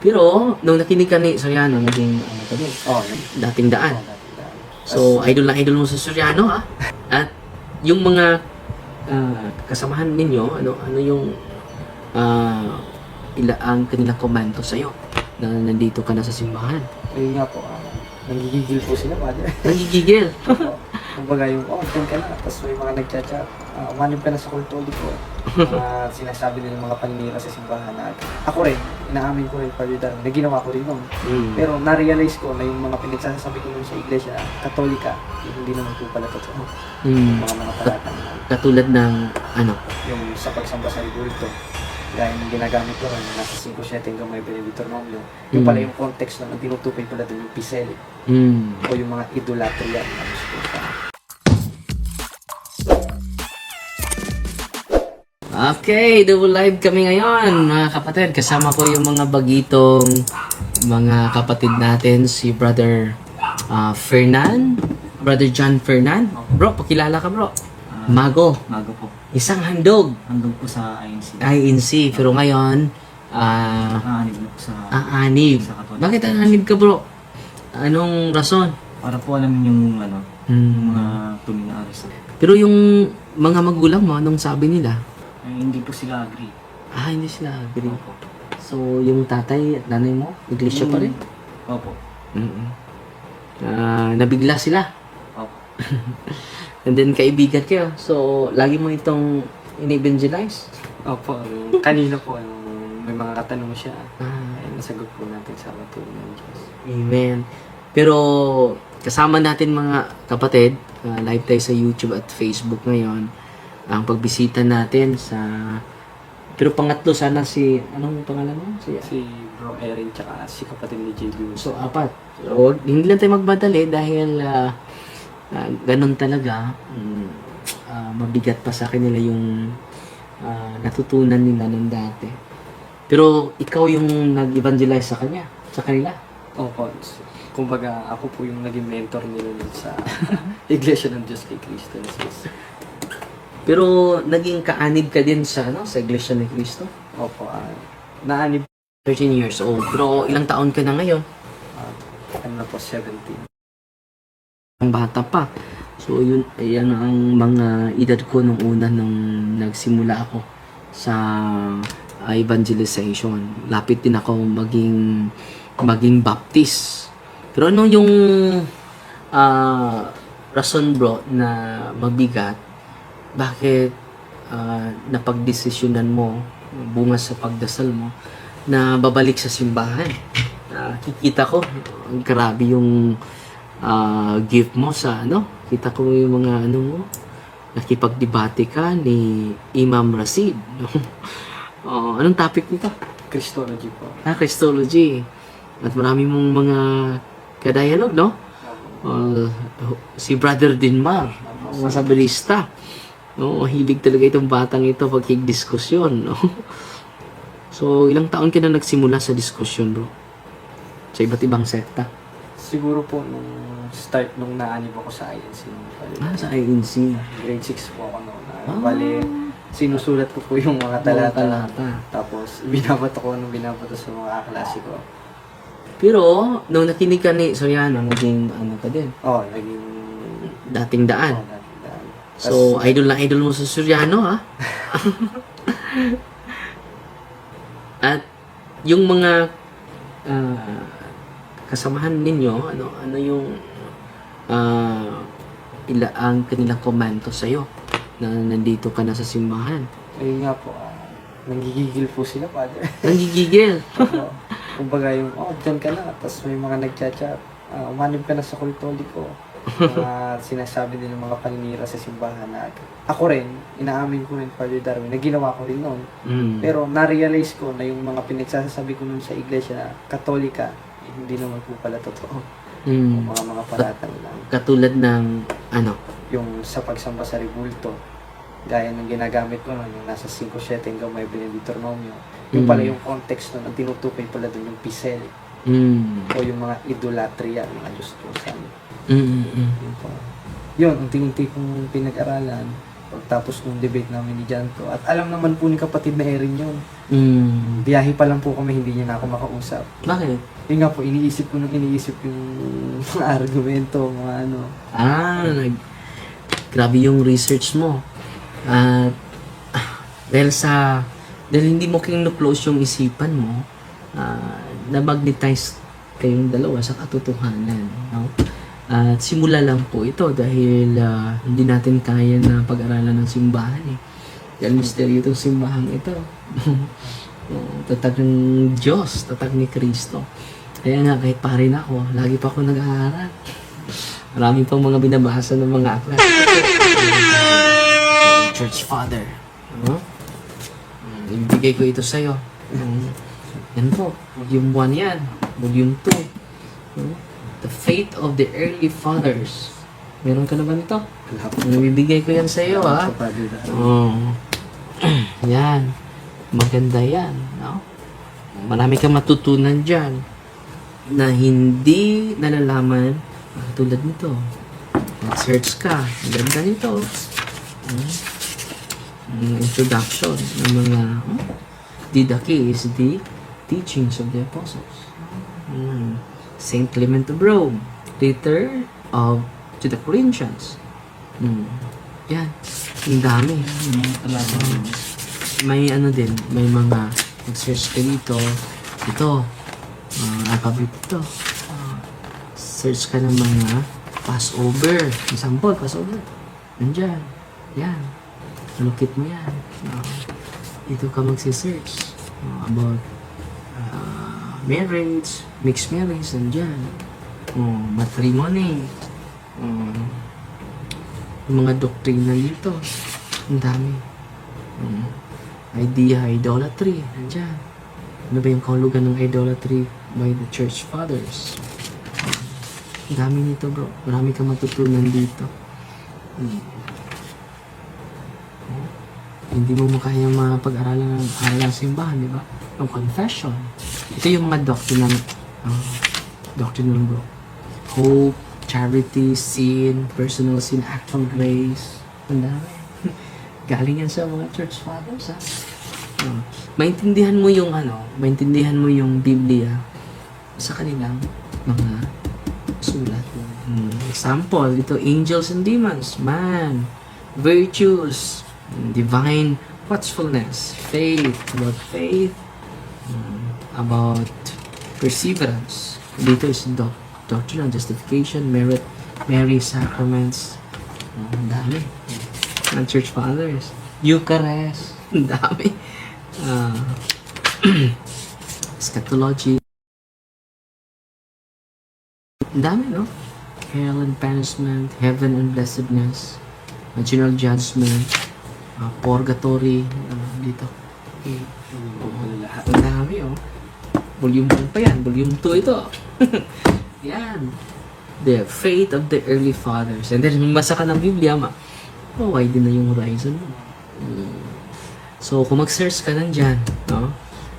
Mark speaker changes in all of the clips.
Speaker 1: Pero, nung nakinig ka ni Soriano, naging, ano ka din,
Speaker 2: Oo, yun.
Speaker 1: dating daan. So, idol na idol mo sa Soriano, ha? At yung mga ah, kasamahan ninyo, ano ano yung ah, ila ang kanilang komento sa iyo na nandito ka na sa simbahan.
Speaker 2: Ayun nga po, ah, nanggigigil po sila, Father.
Speaker 1: Nangigigil.
Speaker 2: Kumbaga yung, oh, dyan ka na. Tapos may mga nagchat-chat, uh, umanib ka na sa kultoliko. Mga sinasabi nila mga paninira sa simbahan na ako rin, inaamin ko rin, Father Darwin, na ginawa ko rin nun.
Speaker 1: Mm.
Speaker 2: Pero na-realize ko na yung mga pinagsasabi ko nun sa iglesia, katolika, yung hindi naman po pala totoo.
Speaker 1: Mm.
Speaker 2: Mga mga talatang na
Speaker 1: Katulad ng ano,
Speaker 2: yung sa pagsamba sa ibulto, gaya ng ginagamit ko rin, nasa 5-7 hanggang may Benedictornomio. Yung
Speaker 1: Mm.
Speaker 2: pala yung context na ang tinutukoy pala dun yung pisel
Speaker 1: mm,
Speaker 2: o yung mga idolatria na gusto ko.
Speaker 1: Okay, double live kami ngayon, mga kapatid. Kasama ko yung mga bagitong mga kapatid natin, si Brother ah, Fernan, Brother John Fernan. Bro, pakilala ka bro. Mago,
Speaker 3: Mago po.
Speaker 1: Isang handog.
Speaker 3: Hanggang po sa INC.
Speaker 1: INC, pero ngayon, ah,
Speaker 3: Nakahanib na sa...
Speaker 1: aanib.
Speaker 3: Sa Katolik.
Speaker 1: Bakit aanib ka bro? Anong rason?
Speaker 3: Para po alamin yung ano, yung
Speaker 1: Hmm.
Speaker 3: mga tuloy na.
Speaker 1: Pero yung mga magulang mo, anong sabi nila?
Speaker 3: Ay, hindi po sila agree.
Speaker 1: Ah, hindi sila agree.
Speaker 3: Opo.
Speaker 1: So, yung tatay at nanay mo, iglesia pa rin?
Speaker 3: Opo.
Speaker 1: mm Ah, nabigla sila.
Speaker 3: Opo.
Speaker 1: And then, kaibigan kayo. So, lagi mo itong in-evangelize.
Speaker 2: Opo, um, kanina po, um, may mga katanong siya.
Speaker 1: Ah,
Speaker 2: Ay, nasagot po natin sa katulong ng Diyos.
Speaker 1: amen. Pero, kasama natin mga kapatid, ah, live tayo sa YouTube at Facebook ngayon, ang pagbisita natin sa... Pero pangatlo sana si... Anong pangalan mo? Si,
Speaker 2: Si Bro Erin tsaka si kapatid ni JB.
Speaker 1: So, apat. So, hindi lang tayo magmadali dahil ah, ah, ganun talaga. Mm, ah, mabigat pa sa kanila yung ah, natutunan nila nung dati. Pero ikaw yung nag-evangelize sa kanya, sa kanila.
Speaker 2: Opo, kumbaga ako po yung naging mentor nila sa Iglesia ng Diyos kay Jesus.
Speaker 1: Pero naging kaanib ka din sa ano, sa Iglesia ni Cristo.
Speaker 2: Opo, ah, naanib
Speaker 1: 13 years old. Pero ilang taon ka na ngayon?
Speaker 2: ah, ano na po, 17.
Speaker 1: Ang bata pa. So, yun, yan ang mga edad ko nung una nung nagsimula ako sa evangelization. Lapit din ako maging maging baptist. Pero ano yung ah, rason bro na mabigat? Bakit ah, napagdesisyonan mo bunga sa pagdasal mo na babalik sa simbahan? Nakikita ko, grabe yung ah, gift mo sa ano, kita ko yung mga ano mo, nakipagdebate ka ni Imam Rasid. No? oh, anong topic nito?
Speaker 2: Christology po.
Speaker 1: Ah, Christology. At marami mong mga kadialog, no? Uh, si Brother Dinmar, masabilista. No, hilig talaga itong batang ito pag diskusyon, no? So, ilang taon ka na nagsimula sa diskusyon, bro? Sa iba't ibang sekta?
Speaker 2: Siguro po nung start nung naanib ako sa INC.
Speaker 1: Ah, sa INC.
Speaker 2: Grade 6 po ako noon.
Speaker 1: Ah.
Speaker 2: Ah. Bali, sinusulat ko po yung mga talata.
Speaker 1: talata.
Speaker 2: Tapos, binabato ko nung binabato sa mga kaklase ko.
Speaker 1: Pero, nung nakinig ka ni Soriano, naging ano ka din,
Speaker 2: Oh, naging...
Speaker 1: dating daan.
Speaker 2: Oh, daan.
Speaker 1: So, idol na idol mo sa Soriano, ha? At yung mga ah, kasamahan ninyo, ano ano yung ah, ila ang kanilang komento sa iyo na nandito ka na sa simbahan.
Speaker 2: Ayun nga po, ah, nanggigigil po sila, Father.
Speaker 1: Nangigigil.
Speaker 2: Oo. Kumbaga yung, oh, dyan ka na. Tapos may mga nagchat-chat, ah, umanib ka na sa kultoliko. Mga sinasabi nila mga paninira sa simbahan na ako rin, inaamin ko rin, Father Darwin, na ginawa ko rin noon.
Speaker 1: Mm.
Speaker 2: Pero na-realize ko na yung mga pinagsasabi ko nun sa iglesia, katolika, eh, hindi naman po pala totoo.
Speaker 1: Mm.
Speaker 2: Mga mga paratang lang.
Speaker 1: Katulad ng ano,
Speaker 2: Yung sa pagsamba sa ribulto, gaya ng ginagamit ko nun, yung nasa 5-7 hanggang may Benedictornomio. Yung
Speaker 1: Mm.
Speaker 2: pala yung context nun, ang tinutukoy pala dun yung pisel
Speaker 1: mm,
Speaker 2: o yung mga idolatria, mga Diyos-Diyosan.
Speaker 1: mm, mm, mm.
Speaker 2: Yun po. Yun, ang kong pinag-aralan, pagtapos ng debate namin ni Janto. At alam naman po ni kapatid na Erin yun.
Speaker 1: Mm.
Speaker 2: Biyahe pa lang po kami, hindi niya na ako makausap.
Speaker 1: Bakit?
Speaker 2: Yun nga po, iniisip ko nung iniisip yung mga argumento, mga ano.
Speaker 1: Ah, nag... Grabe yung research mo. At... ah, dahil sa... Dahil hindi mo close yung isipan mo, ah, na-magnetize kayong dalawa sa katotohanan. No? At simula lang po ito dahil ah, hindi natin kaya na pag-aralan ng simbahan eh. Dahil misteryo itong simbahan ito. Tatag ng Diyos, tatag ni Kristo. Kaya nga, kahit pare na ako, lagi pa ako nag-aaral. Marami pang mga binabasa ng mga aklat. Church Father. Ano? Mm, Ibigay ko ito sa'yo. Mm, Yan po. Volume 1 yan. Volume 2. Mm, The Faith of the Early Fathers. Meron ka na ba nito? Ibibigay ko yan sa'yo, ha?
Speaker 2: Kapatid na.
Speaker 1: Oh. yan. Maganda yan. No? Marami kang matutunan dyan na hindi nalalaman ah, tulad nito. Mag-search ka. Ang ganda nito. Hmm. Ang introduction ng mga hmm? Didache is the teachings of the apostles. Hmm. Saint Clement of Rome. Letter of to the Corinthians. Hmm. Yan. Ang dami.
Speaker 3: Talaga.
Speaker 1: May ano din, may mga mag-search ka dito. Ito, uh, alphabet ito. Ah, search ka ng mga Passover. Example, Passover. Nandyan. Yan. Malukit mo yan. Ah, dito ka magsisearch ah, about ah, marriage, mixed marriage, nandyan. Oh, matrimony. Yung mga doktrina dito. Ang dami. Mm. Idea, idolatry. Nandyan. Ano ba yung kahulugan ng idolatry by the church fathers? Ang dami nito bro. Marami kang matutunan dito. Mm. Oh. Hindi mo makaya mga pag-aralan ng aral ng simbahan, di ba? Yung confession. Ito yung mga doctrinal, uh, doctrinal bro. Hope, charity, sin, personal sin, actual grace. Ang dami. Galing yan sa mga church fathers, ha? Uh, maintindihan mo yung ano, maintindihan mo yung Biblia sa kanilang mga sulat. Hmm. Example, ito, angels and demons, man, virtues, divine watchfulness, faith, about faith, hmm, about perseverance. Dito is doc doctrine of justification, merit, Mary, sacraments, oh, ang dami. Ng church fathers. Eucharist, ang dami. Ah, eschatology, ang dami, no? Hell and punishment, heaven and blessedness, uh, general judgment, uh, purgatory, uh, dito.
Speaker 2: Lahat.
Speaker 1: Ang dami, oh. Volume 1 pa yan. Volume 2 ito. yan. The faith of the early fathers. And then, mabasa ka ng Biblia, ma. Oh, wide din na yung horizon mo. Mm. So, kung mag-search ka nandyan, no?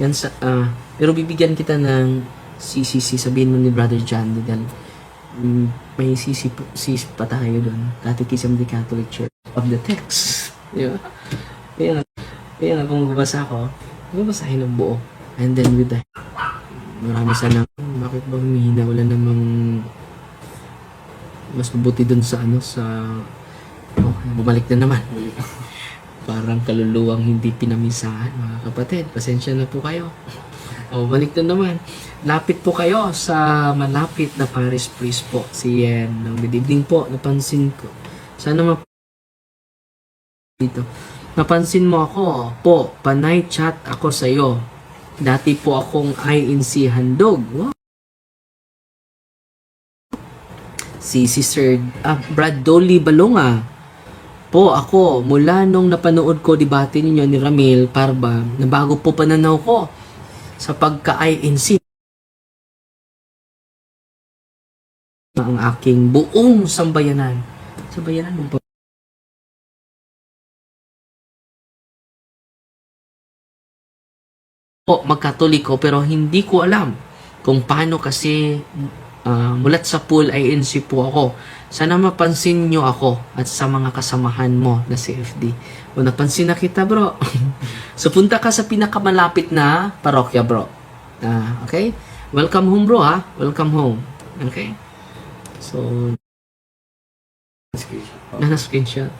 Speaker 1: Yan sa, ah, pero bibigyan kita ng CCC, sabihin mo ni Brother John, dahil mm, may CC, pa- CC pa tayo doon. Catechism of the Catholic Church of the text. Di ba? Kaya kaya nga kung babasa ko, babasahin ng buo. And then with the marami sana bakit ba humihina wala namang mas mabuti dun sa ano sa oh, bumalik na naman parang kaluluwang hindi pinamisahan mga kapatid pasensya na po kayo o balik na naman lapit po kayo sa malapit na parish priest po si Yen ng bidibling po napansin ko sana ma dito napansin mo ako po panay chat ako sa iyo Dati po akong INC handog. Wow. Si si Sir ah, Brad Dolly Balonga. Po ako, mula nung napanood ko debate ninyo ni Ramil Parba, na bago po pananaw ko sa pagka-INC ang aking buong sambayanan. Sambayanan mo po. po magkatoliko pero hindi ko alam kung paano kasi Ah, mulat sa pool INC po ako. Sana mapansin nyo ako at sa mga kasamahan mo na CFD. O napansin na kita bro. so punta ka sa pinakamalapit na parokya bro. Ah, okay? Welcome home bro ha. Welcome home. Okay? So, na screenshot.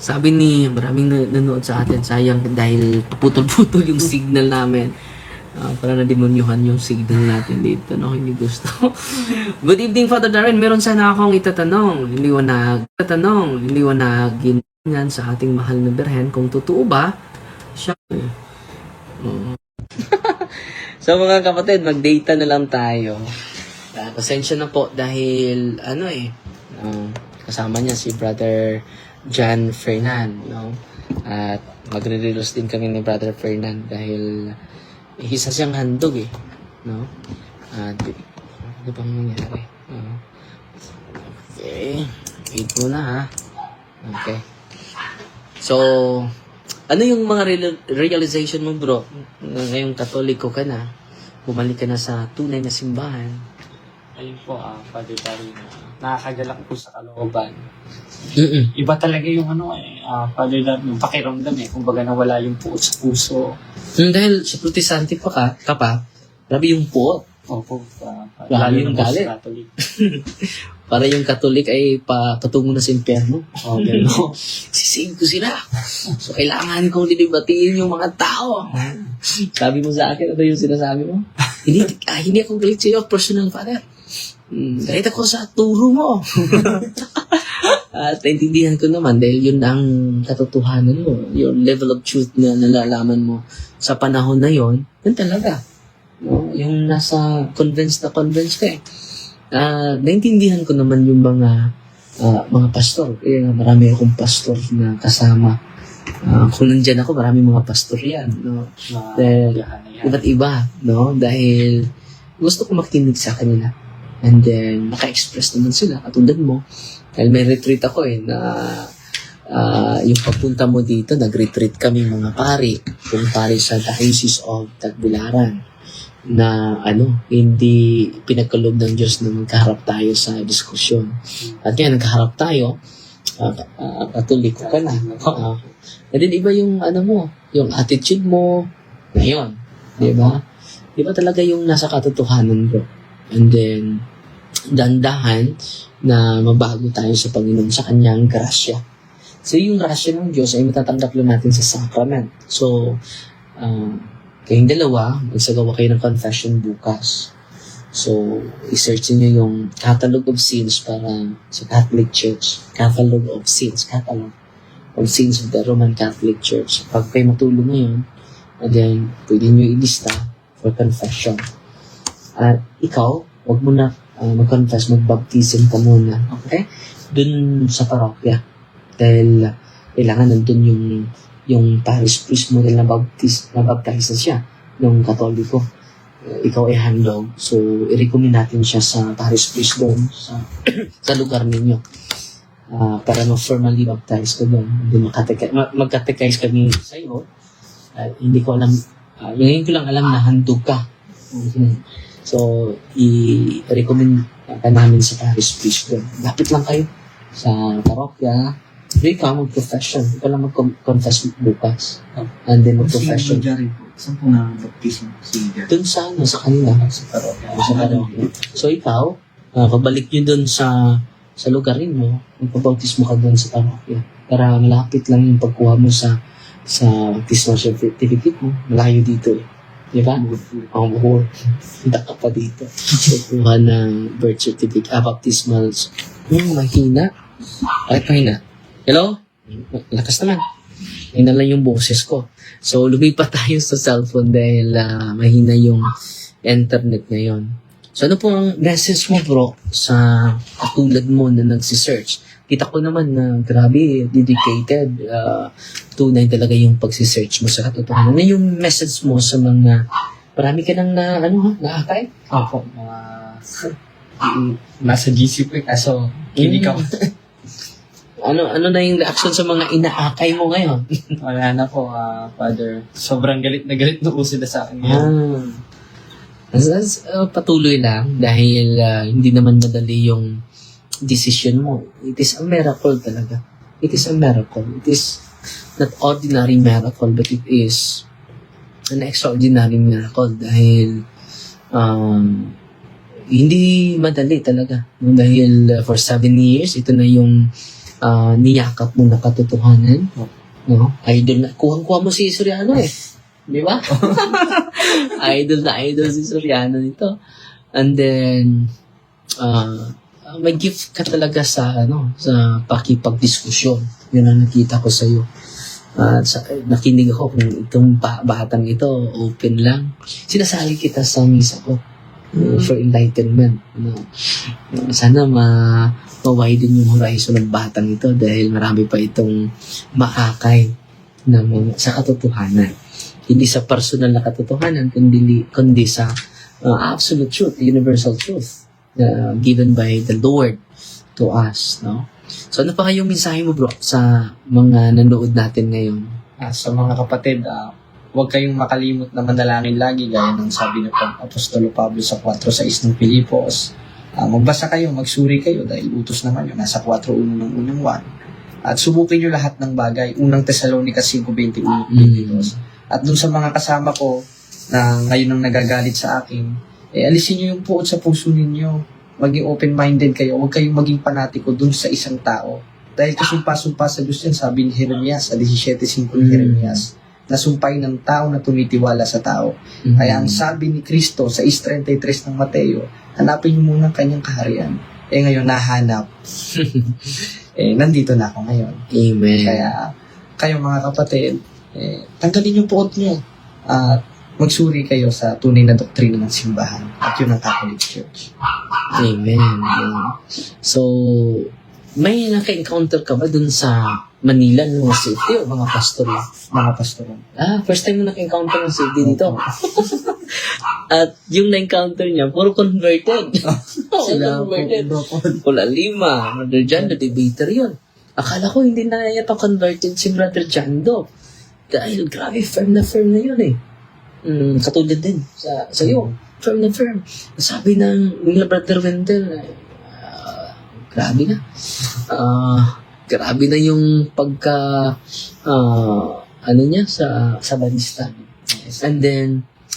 Speaker 1: Sabi ni maraming na- nanood sa atin, sayang dahil putol-putol yung signal namin. Ah, para na-demonyuhan yung signal natin dito. No, hindi gusto. Good evening, Father Darren. Meron sana akong itatanong. Liwanag. Tatanong. Liwanagin yan sa ating mahal na berhen. Kung totoo ba, siya... Oo. so mga kapatid, mag-data na lang tayo. Ah, pasensya na po dahil ano eh, ah, kasama niya si Brother John Fernan, no? At magre-relos din kami ni Brother Fernan dahil isa siyang handog eh, no? At ano bang nangyari? Ah, okay. Wait muna ha. Okay. So, ano yung mga real- realization mo bro? Ngayong katoliko ka na, bumalik ka na sa tunay na simbahan.
Speaker 2: Ayun po, ah, Father Darren, ah, nakakagalak po sa kalooban.
Speaker 1: Mm-mm.
Speaker 2: Iba talaga yung ano eh, ah, Father Darren, yung pakiramdam eh, kumbaga nawala yung puot sa puso.
Speaker 1: Hmm, dahil sa protestante pa ka, ka pa, grabe yung puot.
Speaker 2: Opo, uh,
Speaker 1: Lalo
Speaker 2: lalo
Speaker 1: yung
Speaker 2: na po
Speaker 1: galit.
Speaker 2: Catholic.
Speaker 1: Para yung katolik ay pa, patungo na sa impyerno.
Speaker 2: Oh, ganun.
Speaker 1: Sisig ko sila. So, kailangan kong lilibatiin yung mga tao. Sabi mo sa akin, ano yung sinasabi mo? hindi, ah, hindi ako galit sa'yo, personal father. Hmm, galit ako sa turo mo. At naintindihan ko naman dahil yun ang katotohanan mo. Yung level of truth na nalalaman mo sa panahon na yon, yun talaga. No? Yung nasa convinced na convinced ka eh. Ah, naintindihan ko naman yung mga ah, mga pastor. Kaya nga, marami akong pastor na kasama. Ah, kung nandyan ako, marami mga pastor yan. No?
Speaker 2: Na,
Speaker 1: Dahil, iba't iba, no? Dahil gusto ko makinig sa kanila. And then, maka-express naman sila, katulad mo. Dahil may retreat ako eh, na ah, yung pagpunta mo dito, nag-retreat kami mga pari, kung pari sa Diocese of Tagbilaran na ano, hindi pinagkaloob ng Diyos na magkaharap tayo sa diskusyon. At kaya nagkaharap tayo, uh, uh, katoliko ka na. Uh, and then iba yung ano mo, yung attitude mo, ngayon. Di ba? Di ba talaga yung nasa katotohanan bro? And then, dandahan na mabago tayo sa Panginoon sa kanyang grasya. So, yung grasya ng Diyos ay matatanggap lang natin sa sacrament. So, uh, kayong dalawa, magsagawa kayo ng confession bukas. So, i-search niyo yung Catalog of Sins para sa Catholic Church. Catalog of Sins. Catalog of Sins of the Roman Catholic Church. Pag kayo matulog ngayon, and then, pwede niyo ilista for confession. At ikaw, wag mo na uh, mag-confess, mag-baptism ka muna. Okay? Dun sa parokya. Dahil uh, kailangan nandun yung yung parish priest mo na baptist na baptize na siya ng katoliko. Uh, ikaw ay handog. So, i-recommend natin siya sa parish priest doon sa, sa lugar ninyo. Ah, para ma-formally baptize ka doon. Hindi magkatekize kami sa iyo. At hindi ko alam, uh, ngayon ko lang alam na handog ka. Mhm. So, i-recommend ka namin sa parish priest doon. Lapit lang kayo sa parokya. Hindi ka mag-profession. Ikaw lang mag-confess bukas. And then mag-profession.
Speaker 3: Si Jerry po. Saan po na baptism si Jerry?
Speaker 1: Doon sa ano, sa kanila.
Speaker 3: Sa parokya.
Speaker 1: Sa parokya. So, ikaw, uh, pabalik nyo doon sa sa lugar mo, magpabautismo ka doon sa parokya. Para malapit lang yung pagkuha mo sa sa baptismal certificate mo. Malayo dito eh. Di ba? Ang buhol. Punta ka pa dito. Kukuha ng birth certificate, ah, baptismal. Hmm, mahina. Bakit mahina? Hello? Lakas naman. Mahina lang yung boses ko. So, lumipat tayo sa cellphone dahil ah, mahina yung internet ngayon. So, ano po ang message mo, bro, sa katulad mo na nagsisearch? Kita ko naman na grabe, dedicated, ah, tunay talaga yung pagsisearch mo sa katotohanan. Ano yung message mo sa mga, marami ka nang na, ano ha, nakakay?
Speaker 2: Opo, mga... Mm, nasa GC po kaso kinig ako.
Speaker 1: Ano, ano na yung reaction sa mga inaakay mo ngayon?
Speaker 2: Wala na po, ah, Father. Sobrang galit na galit na po sila sa akin ngayon.
Speaker 1: Ah. As, as, uh, patuloy lang dahil uh, hindi naman madali yung decision mo. It is a miracle talaga. It is a miracle. It is not ordinary miracle but it is an extraordinary miracle dahil um, hindi madali talaga. No? Dahil uh, for seven years, ito na yung uh, niyakap mo na katotohanan. No? Idol na. Kuhang-kuha mo si Soriano eh. Di ba? idol na idol si Soriano nito. And then, uh, may gift ka talaga sa ano sa pakipagdiskusyon. Yun ang nakita ko sa iyo. At sa, nakinig ako kung itong ba- batang ito, open lang. Sinasali kita sa misa ko uh, for enlightenment. Ano. Sana ma ma-widen yung horizon ng batang ito dahil marami pa itong maakay na sa katotohanan. Hindi sa personal na katotohanan, kundi, kundi sa uh, absolute truth, universal truth uh, given by the Lord to us. No? So ano pa kayong mensahe mo bro sa mga nanood natin ngayon?
Speaker 2: Ah, sa mga kapatid, ah, huwag kayong makalimot na manalangin lagi gaya ng sabi ng Apostolo Pablo sa 4.6 ng Pilipos. Ah, magbasa kayo, magsuri kayo dahil utos naman yun. Nasa 4.1 ng unang 1. At subukin nyo lahat ng bagay. Unang Tesalonica 5.21
Speaker 1: Mm.
Speaker 2: At dun sa mga kasama ko na ngayon ang nagagalit sa akin, eh alisin nyo yung puot sa puso ninyo. Maging open-minded kayo. Huwag kayong maging panatiko dun sa isang tao. Dahil kasumpa-sumpa sa Diyos yan, sabi ni Jeremias, sa 17.5 ni
Speaker 1: Mm.
Speaker 2: Jeremias, nasumpay ng tao na tumitiwala sa tao. Kaya ang sabi ni Kristo sa 6.33 ng Mateo, hanapin niyo muna ang kanyang kaharian. Eh ngayon, nahanap. eh, nandito na ako ngayon.
Speaker 1: Amen.
Speaker 2: Kaya, kayo mga kapatid, eh, tanggalin yung puot niyo. At magsuri kayo sa tunay na doktrina ng simbahan. At yun ang Catholic Church.
Speaker 1: Amen. Amen. So, may naka-encounter ka ba dun sa Manila ng mga city o mga pastor?
Speaker 2: Mga pastor.
Speaker 1: Ah, first time mo naka-encounter ng city dito. At yung na-encounter niya, puro converted. Oo,
Speaker 2: Sila
Speaker 1: converted.
Speaker 2: po,
Speaker 1: Wala lima. Brother the debater yun. Akala ko hindi na yata converted si Brother John do. Dahil grabe, firm na firm na yun eh. Mm, katulad din sa, sa iyo. Firm na firm. Sabi ng nila Brother Wendell, ah, grabe na. Ah, grabe na yung pagka, ah, ano niya, sa, sa balista. And then,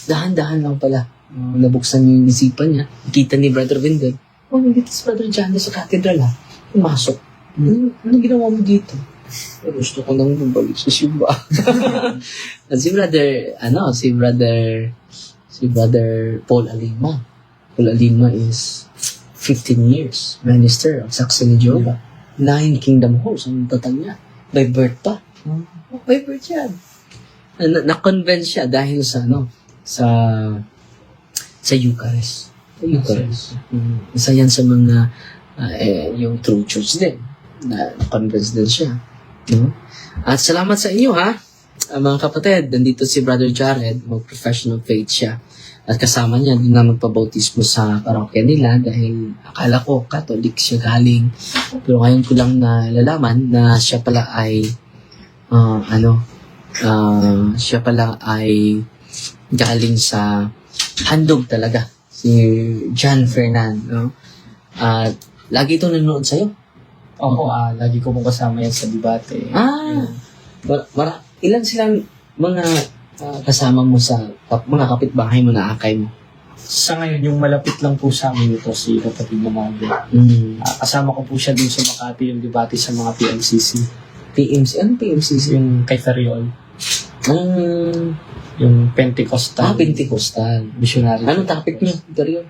Speaker 1: dahan-dahan lang pala. Uh, nabuksan yung isipan niya. Kita ni Brother Wendell, oh, nandito si Brother John sa cathedral ha. Pumasok. Ano, ano ginawa mo dito? "Eh, gusto ko nang bumalik sa simba. At si Brother, ano, si Brother, si Brother Paul Alima. Paul Alima is 15 years minister of Saxony Jehovah. Nine Kingdom Halls ang tatag niya. By birth pa. Oh, by birth. Na- Na-convince siya dahil sa, ano, sa, sa Eucharist. Eucharist. Mm, isa yan sa mga, ah, eh, yung true church din. Na, na-convince din siya. No? At salamat sa inyo, ha? Ah, mga kapatid, nandito si Brother Jared, mag-professional faith siya. At kasama niya, doon na magpabautismo sa parokya nila dahil akala ko Catholic siya galing. Pero ngayon ko lang nalalaman na siya pala ay ah, ano, ah, siya pala ay galing sa handog talaga. Si John Fernan, no? At lagi ito nanonood sa'yo.
Speaker 2: Opo, ah, lagi ko pong kasama yan sa debate.
Speaker 1: Ah, mara, mara, ilan silang mga kasama mo sa kap- mga kapitbahay mo na akay mo?
Speaker 2: Sa ngayon, yung malapit lang po sa amin ito, si kapatid na Mago.
Speaker 1: Mm.
Speaker 2: Ah, kasama ko po siya dun sa Makati yung debate sa mga PMCC.
Speaker 1: PMC, ano PMC?
Speaker 2: Yung kay Feriol,
Speaker 1: Ang
Speaker 2: yung Pentecostal.
Speaker 1: ah, Pentecostal.
Speaker 2: Missionary.
Speaker 1: Anong topic niyo, Dario?